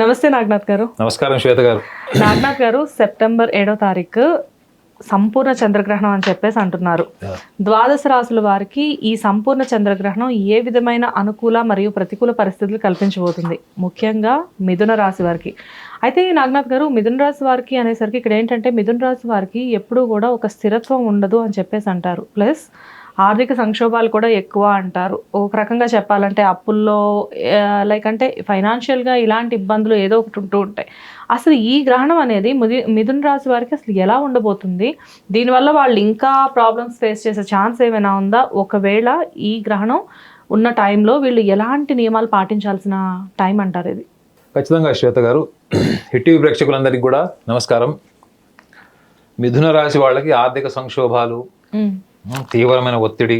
నమస్తే నాగనాథ్ గారు. నమస్కారం శ్వేత గారు. నాగనాథ్ గారు సెప్టెంబర్ ఏడో తారీఖు సంపూర్ణ చంద్రగ్రహణం అని చెప్పేసి అంటున్నారు. ద్వాదశ రాశుల వారికి ఈ సంపూర్ణ చంద్రగ్రహణం ఏ విధమైన అనుకూల మరియు ప్రతికూల పరిస్థితులు కల్పించబోతుంది? ముఖ్యంగా మిథున రాశి వారికి. అయితే నాగనాథ్ గారు మిథున రాశి వారికి అనేసరికి ఇక్కడ ఏంటంటే మిథున రాశి వారికి ఎప్పుడూ కూడా ఒక స్థిరత్వం ఉండదు అని చెప్పేసి అంటారు. ప్లస్ ఆర్థిక సంక్షోభాలు కూడా ఎక్కువ అంటారు. ఒక రకంగా చెప్పాలంటే అప్పుల్లో లైక్ అంటే ఫైనాన్షియల్గా ఇలాంటి ఇబ్బందులు ఏదో ఒకటి ఉంటూ ఉంటాయి. అసలు ఈ గ్రహణం అనేది ముది మిథున రాశి వారికి అసలు ఎలా ఉండబోతుంది? దీనివల్ల వాళ్ళు ఇంకా ప్రాబ్లమ్స్ ఫేస్ చేసే ఛాన్స్ ఏమైనా ఉందా? ఒకవేళ ఈ గ్రహణం ఉన్న టైంలో వీళ్ళు ఎలాంటి నియమాలు పాటించాల్సిన టైం అంటారు ఇది? ఖచ్చితంగా శ్వేత గారు. హిట్ ప్రేక్షకులందరికీ కూడా నమస్కారం. మిథున రాశి వాళ్ళకి ఆర్థిక సంక్షోభాలు తీవ్రమైన ఒత్తిడి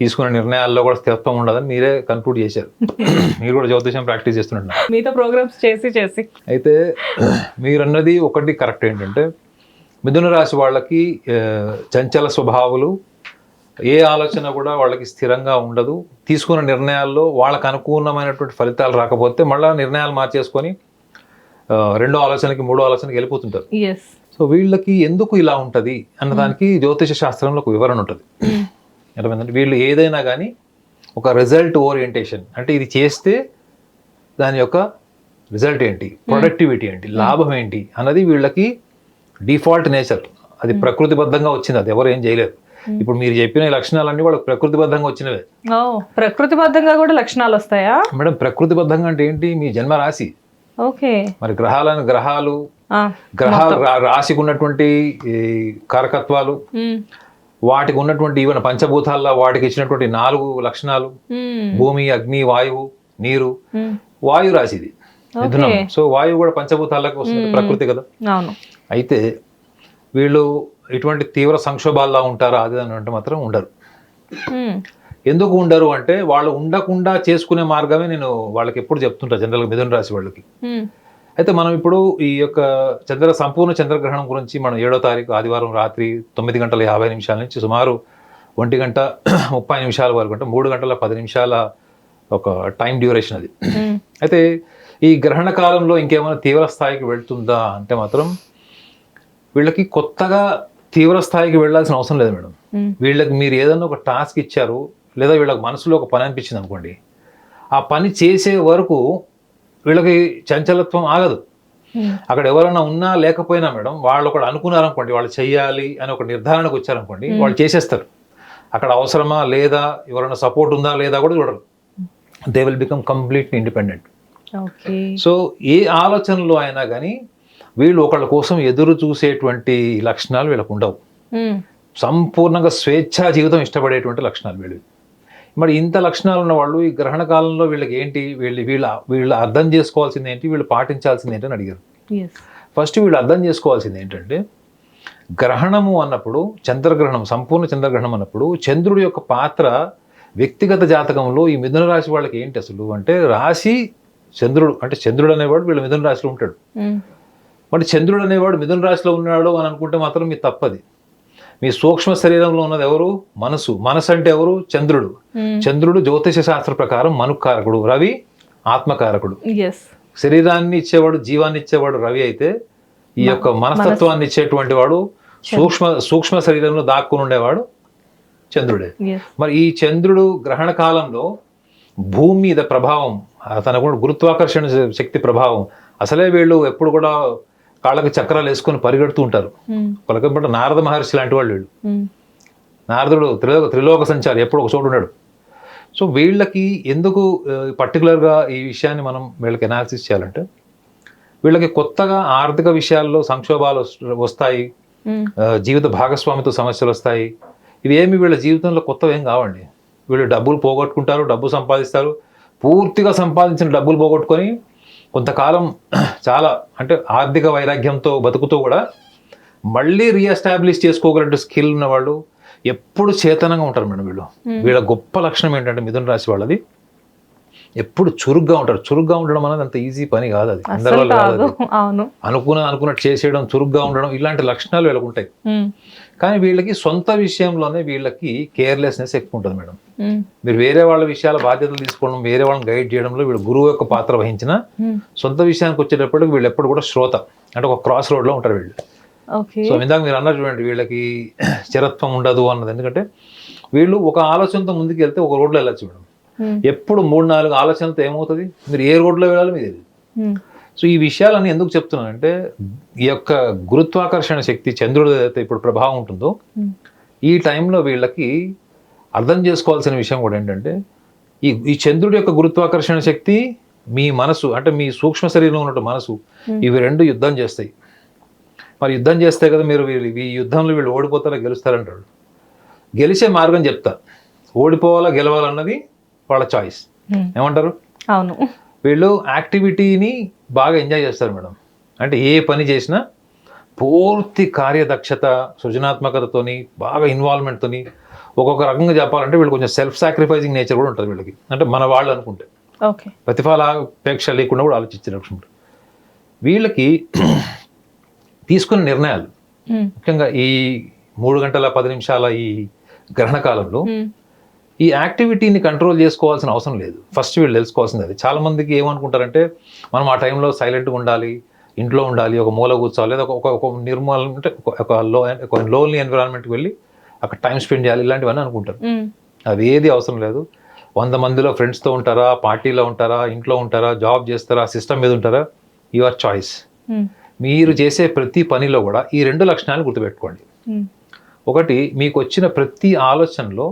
తీసుకునే నిర్ణయాల్లో కూడా స్థిరత్వం ఉండదని మీరే కన్క్లూడ్ చేశారు. మీరు కూడా జ్యోతిషం ప్రాక్టీస్ చేస్తున్నారు మీతో ప్రోగ్రామ్స్ చేసి చేసి. అయితే మీరన్నది ఒకటి కరెక్ట్ ఏంటంటే మిథున రాశి వాళ్ళకి చంచల స్వభావాలు ఏ ఆలోచన కూడా వాళ్ళకి స్థిరంగా ఉండదు. తీసుకున్న నిర్ణయాల్లో వాళ్ళకి అనుకూలమైనటువంటి ఫలితాలు రాకపోతే మళ్ళీ నిర్ణయాలు మార్చేసుకొని రెండో ఆలోచనకి మూడో ఆలోచనకి వెళ్ళిపోతుంటారు. సో వీళ్ళకి ఎందుకు ఇలా ఉంటుంది అన్నదానికి జ్యోతిష శాస్త్రంలో ఒక వివరణ ఉంటుంది. అర్థమైందంటే వీళ్ళు ఏదైనా కానీ ఒక రిజల్ట్ ఓరియంటేషన్ అంటే ఇది చేస్తే దాని యొక్క రిజల్ట్ ఏంటి? ప్రొడక్టివిటీ ఏంటి? లాభం ఏంటి? అన్నది వీళ్ళకి డిఫాల్ట్ నేచర్ అది ప్రకృతిబద్ధంగా వచ్చింది. అది ఎవరు ఏం చేయలేరు ఇప్పుడు మీరు చెప్పిన లక్షణాలన్నీ వాళ్ళకి ప్రకృతిబద్ధంగా వచ్చినవే. ప్రకృతిబద్ధంగా కూడా లక్షణాలు వస్తాయా? మేడం ప్రకృతిబద్ధంగా అంటే ఏంటి? మీ జన్మ రాశి ఓకే. మరి గ్రహాలను గ్రహాలు గ్రహాలు రాశికి ఉన్నటువంటి ఈ కారకత్వాలు వాటికి ఉన్నటువంటి ఈవెన్ పంచభూతాల్లో వాటికి ఇచ్చినటువంటి నాలుగు లక్షణాలు భూమి అగ్ని వాయువు నీరు. వాయు రాశి ఇది మిథునం. సో వాయువు కూడా పంచభూతాలకు వస్తుంది ప్రకృతి కదా. అవును. అయితే వీళ్ళు ఇటువంటి తీవ్ర సంక్షోభాల్లో ఉంటారా అది అని అంటే మాత్రం ఉండరు. ఎందుకు ఉండరు అంటే వాళ్ళు ఉండకుండా చేసుకునే మార్గమే నేను వాళ్ళకి ఎప్పుడు చెప్తుంటా జనరల్గా మిథున రాశి వాళ్ళకి. అయితే మనం ఇప్పుడు ఈ యొక్క చంద్ర సంపూర్ణ చంద్రగ్రహణం గురించి మనం ఏడో తారీఖు ఆదివారం రాత్రి తొమ్మిది గంటల యాభై నిమిషాల నుంచి సుమారు ఒంటి గంట ముప్పై నిమిషాల వరకు అంటే మూడు గంటల పది నిమిషాల ఒక టైం డ్యూరేషన్ అది. అయితే ఈ గ్రహణ కాలంలో ఇంకేమైనా తీవ్ర స్థాయికి వెళ్తుందా అంటే మాత్రం వీళ్ళకి కొత్తగా తీవ్ర స్థాయికి వెళ్ళాల్సిన అవసరం లేదు మేడం. వీళ్ళకి మీరు ఏదైనా ఒక టాస్క్ ఇచ్చారు లేదా వీళ్ళకి మనసులో ఒక పని అనిపించింది అనుకోండి ఆ పని చేసే వరకు వీళ్ళకి చంచలత్వం ఆగదు. అక్కడ ఎవరైనా ఉన్నా లేకపోయినా మేడం వాళ్ళు ఒకటి అనుకున్నారనుకోండి వాళ్ళు చెయ్యాలి అని ఒక నిర్ధారణకు వచ్చారనుకోండి వాళ్ళు చేసేస్తారు. అక్కడ అవసరమా లేదా ఎవరైనా సపోర్ట్ ఉందా లేదా కూడా చూడరు. They will become completely independent so ఏ ఆలోచనలో అయినా కానీ వీళ్ళు ఒకళ్ళ కోసం ఎదురు చూసేటువంటి లక్షణాలు వీళ్ళకు ఉండవు. సంపూర్ణంగా స్వేచ్ఛా జీవితం ఇష్టపడేటువంటి లక్షణాలు వీళ్ళు. మరి ఇంత లక్షణాలు ఉన్న వాళ్ళు ఈ గ్రహణ కాలంలో వీళ్ళకి ఏంటి? వీళ్ళు వీళ్ళ వీళ్ళు అర్థం చేసుకోవాల్సింది ఏంటి? వీళ్ళు పాటించాల్సింది ఏంటి అని అడిగారు. ఫస్ట్ వీళ్ళు అర్థం చేసుకోవాల్సింది ఏంటంటే గ్రహణము అన్నప్పుడు చంద్రగ్రహణం సంపూర్ణ చంద్రగ్రహణం అన్నప్పుడు చంద్రుడి యొక్క పాత్ర వ్యక్తిగత జాతకంలో ఈ మిథున రాశి వాళ్ళకి ఏంటి అసలు? అంటే రాశి చంద్రుడు అంటే చంద్రుడు అనేవాడు వీళ్ళ మిథున రాశిలో ఉంటాడు. ఉమ్, మరి చంద్రుడు అనేవాడు మిథున రాశిలో ఉన్నాడు అని అనుకుంటే మాత్రం మీ తప్పది. మీ సూక్ష్మ శరీరంలో ఉన్నది ఎవరు? మనసు. మనసు అంటే ఎవరు? చంద్రుడు. చంద్రుడు జ్యోతిష శాస్త్ర ప్రకారం మనుకారకుడు రవి ఆత్మకారకుడు. శరీరాన్ని ఇచ్చేవాడు జీవాన్ని ఇచ్చేవాడు రవి అయితే ఈ యొక్క మనస్తత్వాన్ని ఇచ్చేటువంటి వాడు సూక్ష్మ సూక్ష్మ శరీరంలో దాక్కుని ఉండేవాడు చంద్రుడే. మరి ఈ చంద్రుడు గ్రహణ కాలంలో భూమి మీద ప్రభావం తనకు గురుత్వాకర్షణ శక్తి ప్రభావం. అసలే వీళ్ళు ఎప్పుడు కూడా కాళ్ళకి చక్రాలు వేసుకొని పరిగెడుతూ ఉంటారు. ఉమ్, కొలకపట్ట నారద మహర్షి లాంటి వాళ్ళు వీళ్ళు. నారదుడు త్రిలోక త్రిలోక సంచారి ఎప్పుడు ఒక చోటు ఉన్నాడు. సో వీళ్ళకి ఎందుకు పర్టికులర్గా ఈ విషయాన్ని మనం వీళ్ళకి ఎనాలిసిస్ చేయాలంటే వీళ్ళకి కొత్తగా ఆర్థిక విషయాల్లో సంక్షోభాలు వస్- వస్తాయి. జీవిత భాగస్వామితో సమస్యలు వస్తాయి. ఇవి ఏమి వీళ్ళ జీవితంలో కొత్తవి ఏం కావండి. వీళ్ళు డబ్బులు పోగొట్టుకుంటారు డబ్బు సంపాదిస్తారు. పూర్తిగా సంపాదించిన డబ్బులు పోగొట్టుకొని కొంతకాలం చాలా అంటే ఆర్థిక వైరాగ్యంతో బతుకుతూ కూడా మళ్ళీ రీఎస్టాబ్లిష్ చేసుకోగలంటే స్కిల్ ఉన్న వాళ్ళు ఎప్పుడు చేతనంగా ఉంటారు మేడం వీళ్ళు. వీళ్ళ గొప్ప లక్షణం ఏంటంటే మిథున రాశి వాళ్ళది. ఎప్పుడు చురుగ్గా ఉంటారు. చురుగ్గా ఉండడం అనేది అంత ఈజీ పని కాదు అది. కాదు. అవును. అనుకున్న అనుకున్నట్టు చేసేయడం చురుగ్గా ఉండడం ఇలాంటి లక్షణాలు వీళ్ళకు ఉంటాయి. ఉమ్, కానీ వీళ్ళకి సొంత విషయంలోనే వీళ్ళకి కేర్లెస్నెస్ ఎక్కువ ఉంటుంది మేడం. మీరు వేరే వాళ్ళ విషయాల బాధ్యతలు తీసుకోవడం వేరే వాళ్ళని గైడ్ చేయడంలో వీళ్ళు గురువు యొక్క పాత్ర వహించిన సొంత విషయానికి వచ్చేటప్పటికి వీళ్ళు ఎప్పుడు కూడా శ్రోత. అంటే ఒక క్రాస్ రోడ్లో ఉంటారు వీళ్ళు. సో ఇందాక మీరు అన్నారు చూడండి వీళ్ళకి స్థిరత్వం ఉండదు అన్నది. ఎందుకంటే వీళ్ళు ఒక ఆలోచనతో ముందుకు వెళ్తే ఒక రోడ్లో వెళ్ళచ్చు మేడం. ఎప్పుడు మూడు నాలుగు ఆలోచనలతో ఏమవుతుంది? మీరు ఏ రోడ్లో వెళ్ళాలో మీకు తెలియదు. ఉమ్, సో ఈ విషయాలన్నీ ఎందుకు చెప్తున్నానంటే ఈ యొక్క గురుత్వాకర్షణ శక్తి చంద్రుడు ఏదైతే ఇప్పుడు ప్రభావం ఉంటుందో ఈ టైంలో వీళ్ళకి అర్థం చేసుకోవాల్సిన విషయం కూడా ఏంటంటే ఈ ఈ చంద్రుడి యొక్క గురుత్వాకర్షణ శక్తి మీ మనసు అంటే మీ సూక్ష్మ శరీరంలో ఉన్నట్టు మనసు ఇవి రెండు యుద్ధం చేస్తాయి. మరి యుద్ధం చేస్తే కదా మీరు వీళ్ళు- ఈ యుద్ధంలో వీళ్ళు ఓడిపోతారా గెలుస్తారంటాడు గెలిచే మార్గం చెప్తా. ఓడిపోవాలా గెలవాలన్నది వాళ్ళ చాయిస్ ఉమ్, ఏమంటారు? అవును. వీళ్ళు యాక్టివిటీని బాగా ఎంజాయ్ చేస్తారు మేడం. అంటే ఏ పని చేసినా పూర్తి కార్యదక్షత సృజనాత్మకతతోని బాగా ఇన్వాల్వ్మెంట్తోని ఒక్కొక్క రకంగా చెప్పాలంటే వీళ్ళు కొంచెం సెల్ఫ్ సాక్రిఫైజింగ్ నేచర్ కూడా ఉంటుంది వీళ్ళకి. అంటే మన వాళ్ళు అనుకుంటే. ప్రతిఫలాపేక్ష లేకుండా కూడా ఆలోచించినప్పుడు వీళ్ళకి తీసుకున్న నిర్ణయాలు ముఖ్యంగా ఈ మూడు గంటల పది నిమిషాల ఈ గ్రహణ కాలంలో ఈ యాక్టివిటీని కంట్రోల్ చేసుకోవాల్సిన అవసరం లేదు. ఫస్ట్ వీళ్ళు తెలుసుకోవాల్సింది అది. చాలా మందికి ఏమనుకుంటారంటే మనం ఆ టైంలో సైలెంట్గా ఉండాలి ఇంట్లో ఉండాలి ఒక మూల కూర్చోవాలి లేదా ఒక ఒక- ఒక నిర్మూల అంటే ఒక- ఒక లో ఒక లోన్లీ ఎన్విరాన్మెంట్కి వెళ్ళి అక్కడ టైం స్పెండ్ చేయాలి ఇలాంటివన్నీ అనుకుంటారు. అవి ఏది అవసరం లేదు. వంద మందిలో ఫ్రెండ్స్తో ఉంటారా పార్టీలో ఉంటారా ఇంట్లో ఉంటారా జాబ్ చేస్తారా సిస్టమ్ మీద ఉంటారా యువర్ చాయిస్ మీరు చేసే ప్రతి పనిలో కూడా ఈ రెండు లక్షణాలు గుర్తుపెట్టుకోండి. ఒకటి మీకు వచ్చిన ప్రతి ఆలోచనలో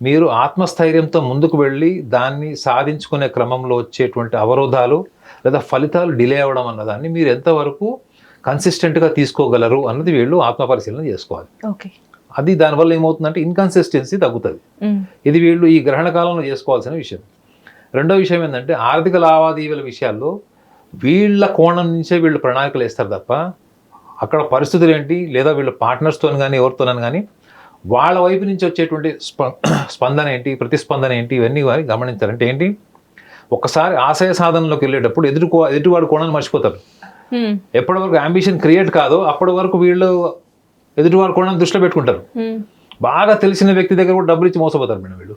మీరు ఆత్మస్థైర్యంతో ముందుకు వెళ్ళి దాన్ని సాధించుకునే క్రమంలో వచ్చేటువంటి అవరోధాలు లేదా ఫలితాలు డిలే అవ్వడం అన్నదాన్ని మీరు ఎంతవరకు కన్సిస్టెంట్గా తీసుకోగలరు అన్నది వీళ్ళు ఆత్మపరిశీలన చేసుకోవాలి. ఓకే. అది దానివల్ల ఏమవుతుందంటే ఇన్కన్సిస్టెన్సీ తగ్గుతుంది. ఇది వీళ్ళు ఈ గ్రహణ కాలంలో చేసుకోవాల్సిన విషయం. రెండో విషయం ఏంటంటే ఆర్థిక లావాదేవీల విషయాల్లో వీళ్ళ కోణం నుంచే వీళ్ళు ప్రణాళికలు వేస్తారు తప్ప అక్కడ పరిస్థితులు ఏంటి లేదా వీళ్ళ పార్ట్నర్స్తో కానీ ఎవరితోనని కానీ వాళ్ళ వైపు నుంచి వచ్చేటువంటి స్ప స్పందన ఏంటి ప్రతిస్పందన ఏంటి ఇవన్నీ వారి గమనించాలంటే ఏంటి? ఒకసారి ఆశయ సాధనలోకి వెళ్ళేటప్పుడు ఎదుర్కో ఎదుటివాడు కోణాన్ని మర్చిపోతారు. ఎప్పటి వరకు అంబిషన్ క్రియేట్ కాదో అప్పటి వరకు వీళ్ళు ఎదుటివాడి కోణాన్ని దృష్టిలో పెట్టుకుంటారు. బాగా తెలిసిన వ్యక్తి దగ్గర కూడా డబ్బులు ఇచ్చి మోసపోతారు మేడం వీళ్ళు.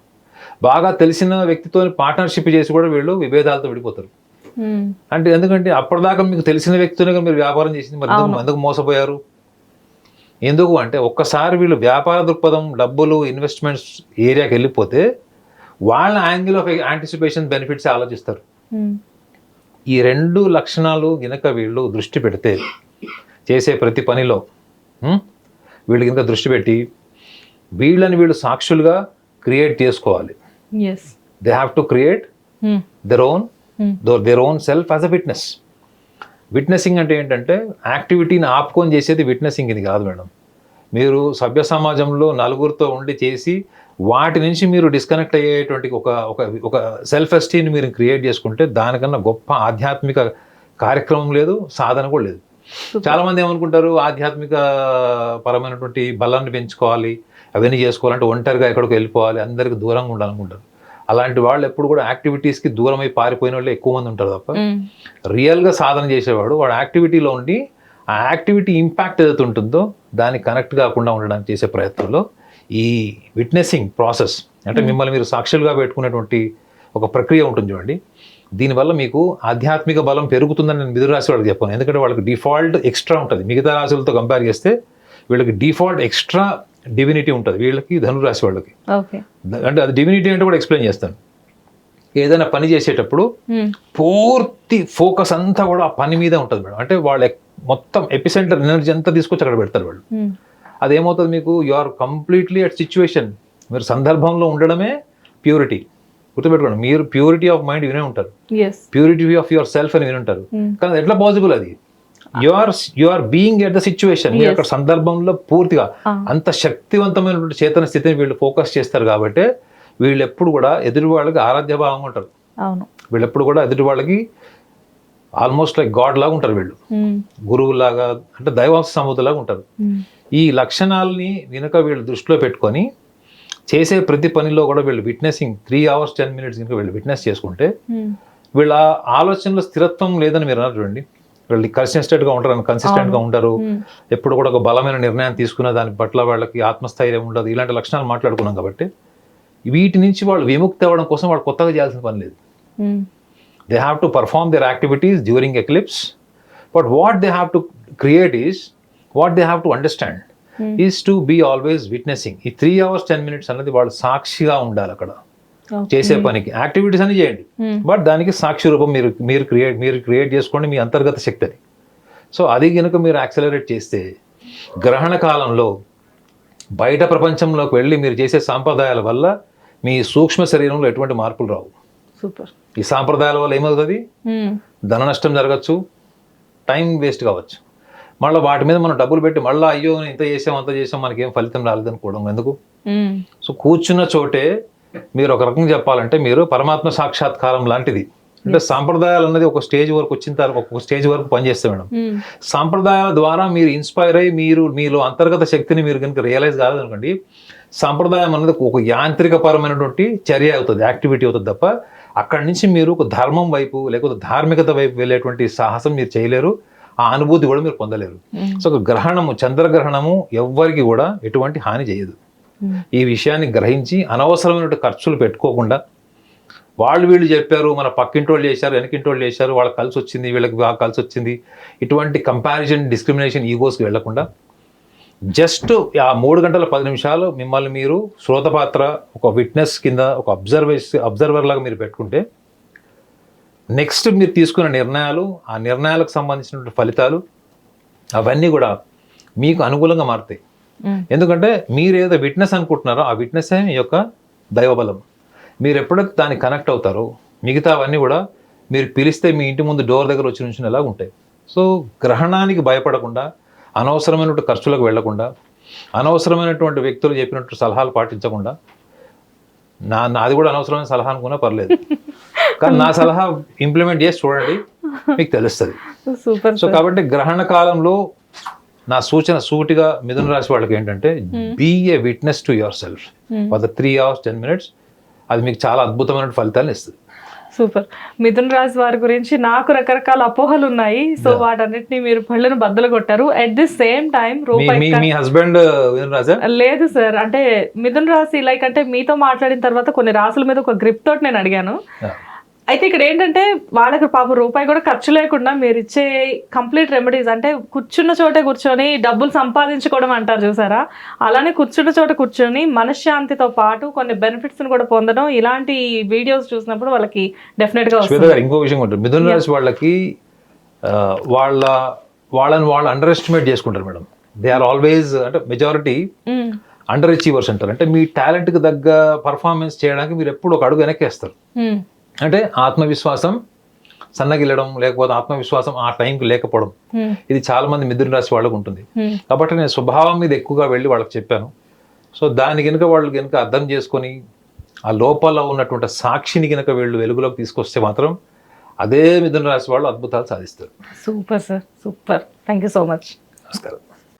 బాగా తెలిసిన వ్యక్తితో పార్ట్నర్షిప్ చేసి కూడా వీళ్ళు విభేదాలతో విడిపోతారు. అంటే ఎందుకంటే అప్పటిదాకా మీకు తెలిసిన వ్యక్తితోనే మీరు వ్యాపారం చేసింది మరి ఎందుకు- మోసపోయారు? ఎందుకు అంటే ఒక్కసారి వీళ్ళు వ్యాపార దృక్పథం డబ్బులు ఇన్వెస్ట్మెంట్స్ ఏరియాకి వెళ్ళిపోతే వాళ్ళ యాంగిల్ ఆఫ్ యాంటిసిపేషన్ బెనిఫిట్స్ ఆలోచిస్తారు. ఈ రెండు లక్షణాలు గనక వీళ్ళు దృష్టి పెడితే చేసే ప్రతి పనిలో? వీళ్ళు కనుక దృష్టి పెట్టి వీళ్ళని వీళ్ళు సాక్షులుగా క్రియేట్ చేసుకోవాలి. They have to create their own their own self as a witness witnessing అంటే ఏంటంటే యాక్టివిటీని ఆపుకొని చేసేది విట్నెసింగ్ ఇది కాదు మేడం. మీరు సభ్య సమాజంలో నలుగురితో ఉండి చేసి వాటి నుంచి మీరు డిస్కనెక్ట్ అయ్యేటువంటి ఒక ఒక ఒక సెల్ఫ్ ఎస్టీని మీరు క్రియేట్ చేసుకుంటే దానికన్నా గొప్ప ఆధ్యాత్మిక కార్యక్రమం లేదు సాధన కూడా లేదు. చాలా మంది ఏమనుకుంటారు ఆధ్యాత్మిక పరమైనటువంటి బలాన్ని పెంచుకోవాలి అవన్నీ చేసుకోవాలంటే ఒంటరిగా ఎక్కడికి వెళ్ళిపోవాలి అందరికి దూరంగా ఉండాలనుకుంటారు. అలాంటి వాళ్ళు ఎప్పుడు కూడా యాక్టివిటీస్కి దూరం అయి పారిపోయిన వాళ్ళు ఎక్కువ మంది ఉంటారు తప్ప రియల్గా సాధన చేసేవాడు వాడు యాక్టివిటీలో ఉండి ఆ యాక్టివిటీ ఇంపాక్ట్ ఏదైతే ఉంటుందో దానికి కనెక్ట్ కాకుండా ఉండడానికి చేసే ప్రయత్నంలో ఈ విట్నెసింగ్ ప్రాసెస్ అంటే మిమ్మల్ని మీరు సాక్షులుగా పెట్టుకునేటువంటి ఒక ప్రక్రియ ఉంటుంది చూడండి. దీనివల్ల మీకు ఆధ్యాత్మిక బలం పెరుగుతుందని నేను మిథున రాశి వాళ్ళకి చెప్పాను. ఎందుకంటే వాళ్ళకి డిఫాల్ట్ ఎక్స్ట్రా ఉంటుంది. మిగతా రాశులతో కంపేర్ చేస్తే వీళ్ళకి డిఫాల్ట్ ఎక్స్ట్రా డివినిటీ ఉంటుంది. వీళ్ళకి ధనురాశి వాళ్ళకి. అంటే అది డివినిటీ అంటే కూడా ఎక్స్ప్లెయిన్ చేస్తాను. ఏదైనా పని చేసేటప్పుడు పూర్తి ఫోకస్ అంతా కూడా ఆ పని మీదే ఉంటుంది మేడం. అంటే వాళ్ళు మొత్తం ఎపిసెంటర్ ఎనర్జీ అంతా తీసుకొచ్చి అక్కడ పెడతారు వాళ్ళు. అదేమవుతుంది మీకు? You are completely at situation. మీరు సందర్భంలో ఉండడమే ప్యూరిటీ. గుర్తుపెట్టుకోండి మీరు ప్యూరిటీ ఆఫ్ మైండ్ వినే ఉంటారు. ప్యూరిటీ ఆఫ్ యువర్ సెల్ఫ్ అని విని ఉంటారు. ఉమ్, కానీ ఎట్లా పాసిబుల్ అది? You are you are being at the situation సందర్భంలో పూర్తిగా ఆ. అంత శక్తివంతమైనటువంటి చేతన స్థితిని వీళ్ళు ఫోకస్ చేస్తారు కాబట్టి వీళ్ళు ఎప్పుడు కూడా ఎదుటి వాళ్ళకి ఆరాధ్య భావంగా ఉంటారు వీళ్ళు ఎప్పుడు కూడా ఎదుటి వాళ్ళకి ఆల్మోస్ట్ లైక్ గాడ్ లాగా ఉంటారు వీళ్ళు. ఉమ్, గురువులాగా అంటే దైవాంశ సముద్రలాగా ఉంటారు. ఉమ్, ఈ లక్షణాలని వెనుక వీళ్ళు దృష్టిలో పెట్టుకొని చేసే ప్రతి పనిలో కూడా వీళ్ళు witnessing three hours ten minutes కనుక వీళ్ళు విట్నెస్ చేసుకుంటే ఉమ్, వీళ్ళ ఆలోచనలో స్థిరత్వం లేదని మీరు అన్నారు చూడండి. వీళ్ళు కన్సిస్టెంట్గా ఉంటారు కన్సిస్టెంట్గా ఉంటారు. ఉమ్, ఎప్పుడు కూడా ఒక బలమైన నిర్ణయం తీసుకున్న దాని పట్ల వాళ్ళకి ఆత్మస్థైర్యం ఉండదు. ఇలాంటి లక్షణాలు మాట్లాడుకున్నాం కాబట్టి వీటి నుంచి వాళ్ళు విముక్తి అవ్వడం కోసం వాళ్ళు కొత్తగా చేయాల్సిన పని లేదు. Hmm. they have to perform their activities during eclipse. But what they have to create is what they have to is to be always witnessing. ఈ త్రీ అవర్స్ టెన్ మినిట్స్ అన్నది వాళ్ళు సాక్షిగా ఉండాలి అక్కడ. చేసే పనికి. యాక్టివిటీస్ అని చేయండి. Hmm. బట్ దానికి సాక్షి రూపం మీరు మీరు క్రియేట్ మీరు క్రియేట్ చేసుకోండి మీ అంతర్గత శక్తిని. సో అది కనుక మీరు యాక్సలరేట్ చేస్తే గ్రహణ కాలంలో బయట ప్రపంచంలోకి వెళ్ళి మీరు చేసే సాంప్రదాయాల వల్ల మీ సూక్ష్మ శరీరంలో ఎటువంటి మార్పులు రావు. సూపర్ ఈ సాంప్రదాయాల వల్ల ఏమవుతుంది? మ్మ్. ధన నష్టం జరగచ్చు టైం వేస్ట్ కావచ్చు. మళ్ళీ వాటి మీద మనం డబ్బులు పెట్టి మళ్ళీ అయ్యో ఇంత చేసాం అంత చేసాం మనకేం ఫలితం రాలేదు అనుకోవడం ఎందుకు. సో కూర్చున్న చోటే మీరు ఒక రకంగా చెప్పాలంటే మీరు పరమాత్మ సాక్షాత్కారం లాంటిది. అంటే సాంప్రదాయాలు అన్నది ఒక స్టేజ్ వరకు వచ్చిన తర్వాత ఒక స్టేజ్ వరకు పనిచేస్తాం మేడం. సాంప్రదాయాల ద్వారా మీరు ఇన్స్పైర్ అయ్యి మీరు మీలో అంతర్గత శక్తిని మీరు కనుక రియలైజ్ కాలేదనుకోండి సాంప్రదాయం అన్నది ఒక యాంత్రికపరమైనటువంటి చర్య అవుతుంది యాక్టివిటీ అవుతుంది తప్ప అక్కడి నుంచి మీరు ఒక ధర్మం వైపు లేకపోతే ధార్మికత వైపు వెళ్ళేటువంటి సాహసం మీరు చేయలేరు. ఆ అనుభూతి కూడా మీరు పొందలేరు. సో ఒక గ్రహణము చంద్రగ్రహణము ఎవ్వరికి కూడా ఎటువంటి హాని చేయదు. ఈ విషయాన్ని గ్రహించి అనవసరమైన ఖర్చులు పెట్టుకోకుండా వాళ్ళు వీళ్ళు చెప్పారు మన పక్కింటి వాళ్ళు చేశారు వెనకింటి వాళ్ళు చేశారు వాళ్ళకి కలిసి వచ్చింది వీళ్ళకి కలిసి వచ్చింది ఇటువంటి కంపారిజన్ డిస్క్రిమినేషన్ ఈగోస్కి వెళ్ళకుండా జస్ట్ ఆ మూడు గంటల పది నిమిషాలు మిమ్మల్ని మీరు శ్రోతపాత్ర ఒక విట్నెస్ కింద ఒక అబ్జర్వేస్ అబ్జర్వర్ లాగా మీరు పెట్టుకుంటే నెక్స్ట్ మీరు తీసుకున్న నిర్ణయాలు ఆ నిర్ణయాలకు సంబంధించిన ఫలితాలు అవన్నీ కూడా మీకు అనుకూలంగా మారుతాయి. ఎందుకంటే మీరు ఏదో విట్నెస్ అనుకుంటున్నారో ఆ విట్నెస్సే మీ యొక్క దైవబలం. మీరు ఎప్పుడైతే దానికి కనెక్ట్ అవుతారో మిగతా అవన్నీ కూడా మీరు పిలిస్తే మీ ఇంటి ముందు డోర్ దగ్గర వచ్చి నుంచినలా ఉంటాయి. సో గ్రహణానికి భయపడకుండా అనవసరమైనటువంటి ఖర్చులకు వెళ్ళకుండా అనవసరమైనటువంటి వ్యక్తులు చెప్పినట్టు సలహాలు పాటించకుండా నా నాది కూడా అనవసరమైన సలహా అనుకున్నా పర్లేదు. కానీ నా సలహా ఇంప్లిమెంట్ చేసి చూడండి మీకు తెలుస్తుంది. సూపర్ సో కాబట్టి గ్రహణ కాలంలో నా సూచన సూటిగా మిథున రాశి వాళ్ళకి ఏంటంటే be a witness to yourself for the three hours ten minutes అది మీకు చాలా అద్భుతమైన ఫలితాలను ఇస్తుంది. సూపర్. మిథున్ రాశి వారి గురించి నాకు రకరకాల అపోహలు ఉన్నాయి. సో వాటన్నిటిని మీరు పళ్ళను బద్దలు కొట్టారు. అట్ ది సేమ్ టైం మీ హస్బెండ్ మిథున రాజా లేదు సార్. అంటే మిథున్ రాశి లైక్ అంటే మీతో మాట్లాడిన తర్వాత కొన్ని రాసుల మీద ఒక గ్రిప్ తోటి నేను అడిగాను. అయితే ఇక్కడ ఏంటంటే వాళ్ళకి పాపం రూపాయి కూడా ఖర్చు లేకుండా మీరు ఇచ్చే కంప్లీట్ రెమెడీస్ అంటే కూర్చున్న చోటే కూర్చొని డబ్బులు సంపాదించుకోవడం అంటారు చూసారా? అలానే కూర్చున్న చోట కూర్చొని మనశ్శాంతితో పాటు కొన్ని బెనిఫిట్స్ కూడా పొందడం ఇలాంటి వీడియోస్ చూసినప్పుడు వాళ్ళకి డెఫినెట్గా వస్తుంది. ఇంకో విషయం ఉంటుంది. మిథున రాశి వాళ్ళకి వాళ్ళ వాళ్ళని వాళ్ళు అండర్ ఎస్టిమేట్ చేసుకుంటారు మేడం. దే ఆర్ ఆల్వేస్ అంటే మెజారిటీ. అండర్ అచీవర్స్ అంటారు. అంటే మీ టాలెంట్కి తగ్గ పర్ఫార్మెన్స్ చేయడానికి మీరు ఎప్పుడు ఒక అడుగు వెనక్కేస్తారు. మ్మ్. అంటే ఆత్మవిశ్వాసం సన్నగిల్లడం లేకపోతే ఆత్మవిశ్వాసం ఆ టైంకి లేకపోవడం. ఇది చాలా మంది మిథున రాశి వాళ్ళకు ఉంటుంది. కాబట్టి నేను స్వభావం మీద ఎక్కువగా వెళ్ళి వాళ్ళకి చెప్పాను. సో దాని కనుక వాళ్ళు కనుక అర్థం చేసుకొని ఆ లోపల ఉన్నటువంటి సాక్షిని కనుక వీళ్ళు వెలుగులోకి తీసుకొస్తే మాత్రం అదే మిథున రాశి వాళ్ళు అద్భుతాలు సాధిస్తారు. Super sir super. Thank you so much నమస్కారం.